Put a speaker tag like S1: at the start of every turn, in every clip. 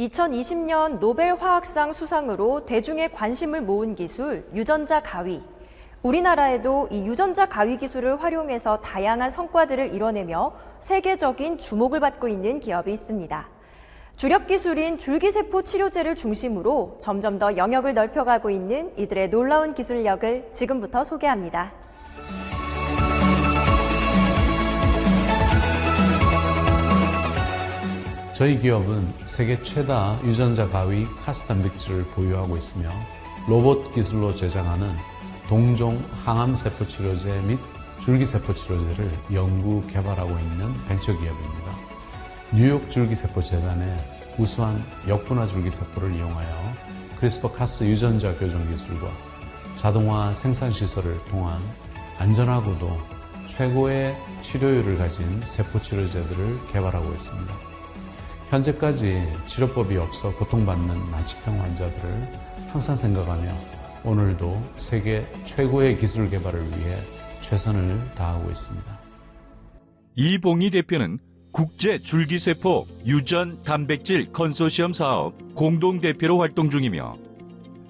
S1: 2020년 노벨 화학상 수상으로 대중의 관심을 모은 기술 유전자 가위. 우리나라에도 이 유전자 가위 기술을 활용해서 다양한 성과들을 이뤄내며 세계적인 주목을 받고 있는 기업이 있습니다. 주력 기술인 줄기세포 치료제를 중심으로 점점 더 영역을 넓혀가고 있는 이들의 놀라운 기술력을 지금부터 소개합니다.
S2: 저희 기업은 세계 최다 유전자 가위 카스 단백질을 보유하고 있으며 로봇 기술로 제작하는 동종 항암 세포 치료제 및 줄기세포 치료제를 연구 개발하고 있는 벤처 기업입니다. 뉴욕 줄기세포 재단의 우수한 역분화 줄기세포를 이용하여 크리스퍼 카스 유전자 교정 기술과 자동화 생산 시설을 통한 안전하고도 최고의 치료율을 가진 세포 치료제들을 개발하고 있습니다. 현재까지 치료법이 없어 고통받는 난치병 환자들을 항상 생각하며 오늘도 세계 최고의 기술 개발을 위해 최선을 다하고 있습니다.
S3: 이봉희 대표는 국제 줄기세포 유전 단백질 컨소시엄 사업 공동 대표로 활동 중이며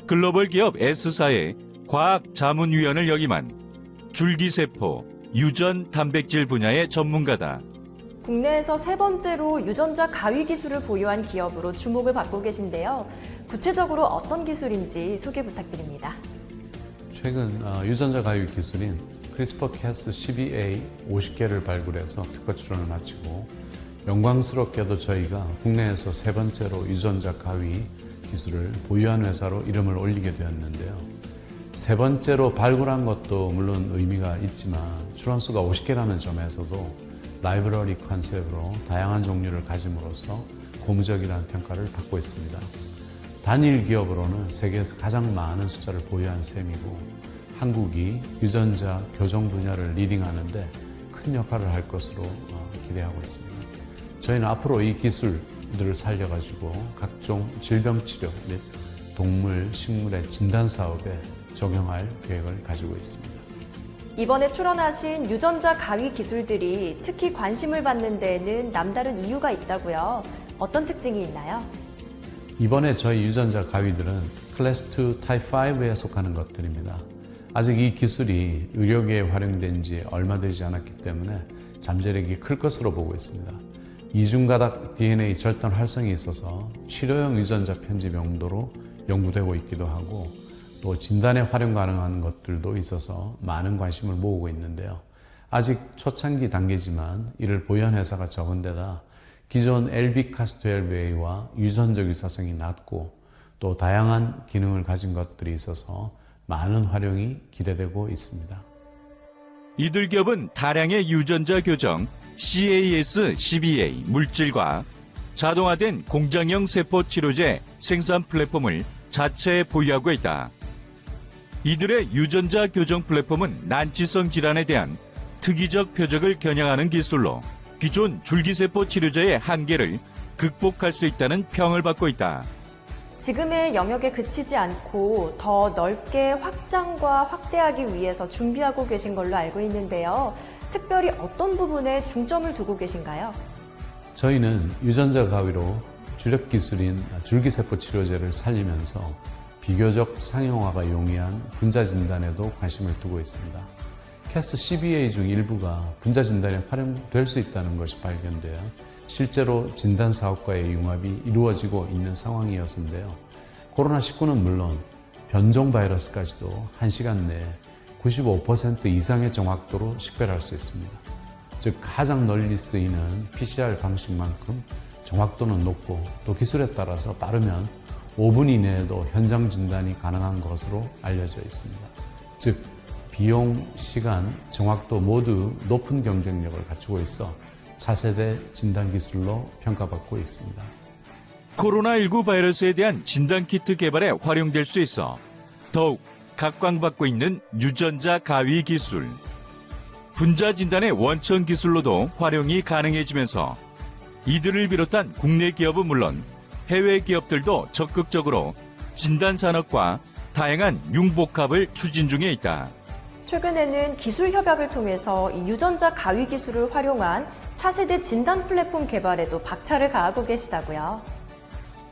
S3: 글로벌 기업 S사의 과학 자문위원을 역임한 줄기세포 유전 단백질 분야의 전문가다.
S1: 국내에서 세 번째로 유전자 가위 기술을 보유한 기업으로 주목을 받고 계신데요. 구체적으로 어떤 기술인지 소개 부탁드립니다.
S2: 최근 어, 유전자 가위 기술인 크리스퍼 캐스 12A 50개를 발굴해서 특허 출원을 마치고 영광스럽게도 저희가 국내에서 세 번째로 유전자 가위 기술을 보유한 회사로 이름을 올리게 되었는데요. 세 번째로 발굴한 것도 물론 의미가 있지만 출원수가 50개라는 점에서도 라이브러리 컨셉으로 다양한 종류를 가짐으로써 고무적이라는 평가를 받고 있습니다. 단일 기업으로는 세계에서 가장 많은 숫자를 보유한 셈이고 한국이 유전자 교정 분야를 리딩하는데 큰 역할을 할 것으로 어, 기대하고 있습니다. 저희는 앞으로 이 기술들을 살려가지고 각종 질병 치료 및 동물, 식물의 진단 사업에 적용할 계획을 가지고 있습니다.
S1: 이번에 출원하신 유전자 가위 기술들이 특히 관심을 받는 데에는 남다른 이유가 있다고요. 어떤 특징이 있나요?
S2: 이번에 저희 유전자 가위들은 클래스 2 타입 5에 속하는 것들입니다. 아직 이 기술이 의료계에 활용된 지 얼마 되지 않았기 때문에 잠재력이 클 것으로 보고 있습니다. 이중가닥 DNA 절단 활성이 있어서 치료용 유전자 편집 용도로 연구되고 있기도 하고 또 진단에 활용 가능한 것들도 있어서 많은 관심을 모으고 있는데요. 아직 초창기 단계지만 이를 보유한 회사가 적은 데다 기존 LB-CAS12A와 유전적 유사성이 낮고 또 다양한 기능을 가진 것들이 있어서 많은 활용이 기대되고 있습니다.
S3: 이들 기업은 다량의 유전자 교정 CAS12A 물질과 자동화된 공장형 세포 치료제 생산 플랫폼을 자체에 보유하고 있다. 이들의 유전자 교정 플랫폼은 난치성 질환에 대한 특이적 표적을 겨냥하는 기술로 기존 줄기세포 치료제의 한계를 극복할 수 있다는 평을 받고 있다.
S1: 지금의 영역에 그치지 않고 더 넓게 확장과 확대하기 위해서 준비하고 계신 걸로 알고 있는데요. 특별히 어떤 부분에 중점을 두고 계신가요?
S2: 저희는 유전자 가위로 주력 기술인 줄기세포 치료제를 살리면서 비교적 상용화가 용이한 분자 진단에도 관심을 두고 있습니다. 캐스 12A 중 일부가 분자 진단에 활용될 수 있다는 것이 발견되어 실제로 진단 사업과의 융합이 이루어지고 있는 상황이었는데요. 코로나19는 물론 변종 바이러스까지도 1시간 내에 95% 이상의 정확도로 식별할 수 있습니다. 즉 가장 널리 쓰이는 PCR 방식만큼 정확도는 높고 또 기술에 따라서 빠르면 5분 이내에도 현장 진단이 가능한 것으로 알려져 있습니다. 즉 비용, 시간, 정확도 모두 높은 경쟁력을 갖추고 있어 차세대 진단 기술로 평가받고 있습니다.
S3: 코로나19 바이러스에 대한 진단키트 개발에 활용될 수 있어 더욱 각광받고 있는 유전자 가위 기술. 분자 진단의 원천 기술로도 활용이 가능해지면서 이들을 비롯한 국내 기업은 물론 해외 기업들도 적극적으로 진단 산업과 다양한 융복합을 추진 중에 있다.
S1: 최근에는 기술 협약을 통해서 이 유전자 가위 기술을 활용한 차세대 진단 플랫폼 개발에도 박차를 가하고 계시다고요.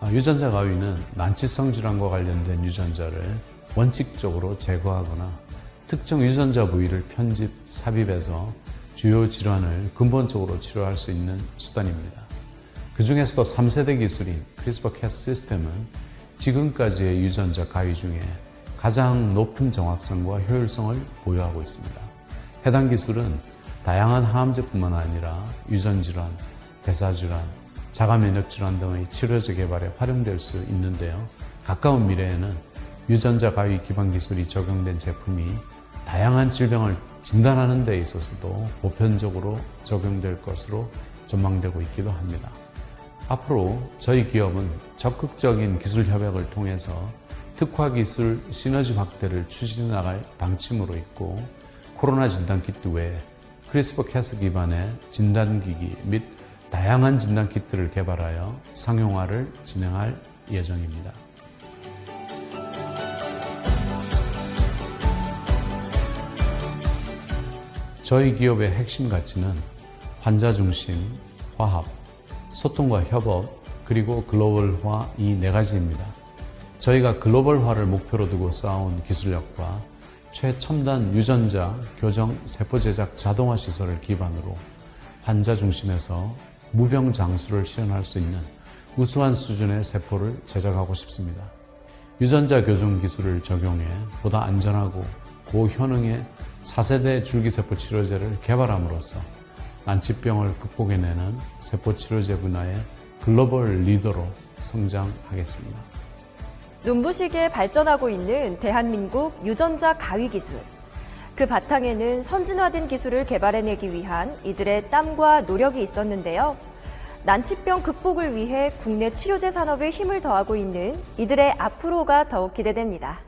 S2: 아, 유전자 가위는 난치성 질환과 관련된 유전자를 원칙적으로 제거하거나 특정 유전자 부위를 편집, 삽입해서 주요 질환을 근본적으로 치료할 수 있는 수단입니다. 그 중에서도 3세대 기술인 크리스퍼 캐스 시스템은 지금까지의 유전자 가위 중에 가장 높은 정확성과 효율성을 보유하고 있습니다. 해당 기술은 다양한 항암제뿐만 아니라 유전질환, 대사질환, 자가면역질환 등의 치료제 개발에 활용될 수 있는데요. 가까운 미래에는 유전자 가위 기반 기술이 적용된 제품이 다양한 질병을 진단하는 데 있어서도 보편적으로 적용될 것으로 전망되고 있기도 합니다. 앞으로 저희 기업은 적극적인 기술 협약을 통해서 특화 기술 시너지 확대를 추진해 나갈 방침으로 있고 코로나 진단 키트 외에 크리스퍼 캐스 기반의 진단기기 및 다양한 진단 키트를 개발하여 상용화를 진행할 예정입니다. 저희 기업의 핵심 가치는 환자 중심, 화합, 소통과 협업, 그리고 글로벌화 이 네 가지입니다. 저희가 글로벌화를 목표로 두고 쌓아온 기술력과 최첨단 유전자, 교정, 세포 제작 자동화 시설을 기반으로 환자 중심에서 무병 장수를 실현할 수 있는 우수한 수준의 세포를 제작하고 싶습니다. 유전자 교정 기술을 적용해 보다 안전하고 고효능의 4세대 줄기세포 치료제를 개발함으로써 난치병을 극복해내는 세포 치료제 분야의 글로벌 리더로 성장하겠습니다.
S1: 눈부시게 발전하고 있는 대한민국 유전자 가위 기술. 그 바탕에는 선진화된 기술을 개발해내기 위한 이들의 땀과 노력이 있었는데요. 난치병 극복을 위해 국내 치료제 산업에 힘을 더하고 있는 이들의 앞으로가 더욱 기대됩니다.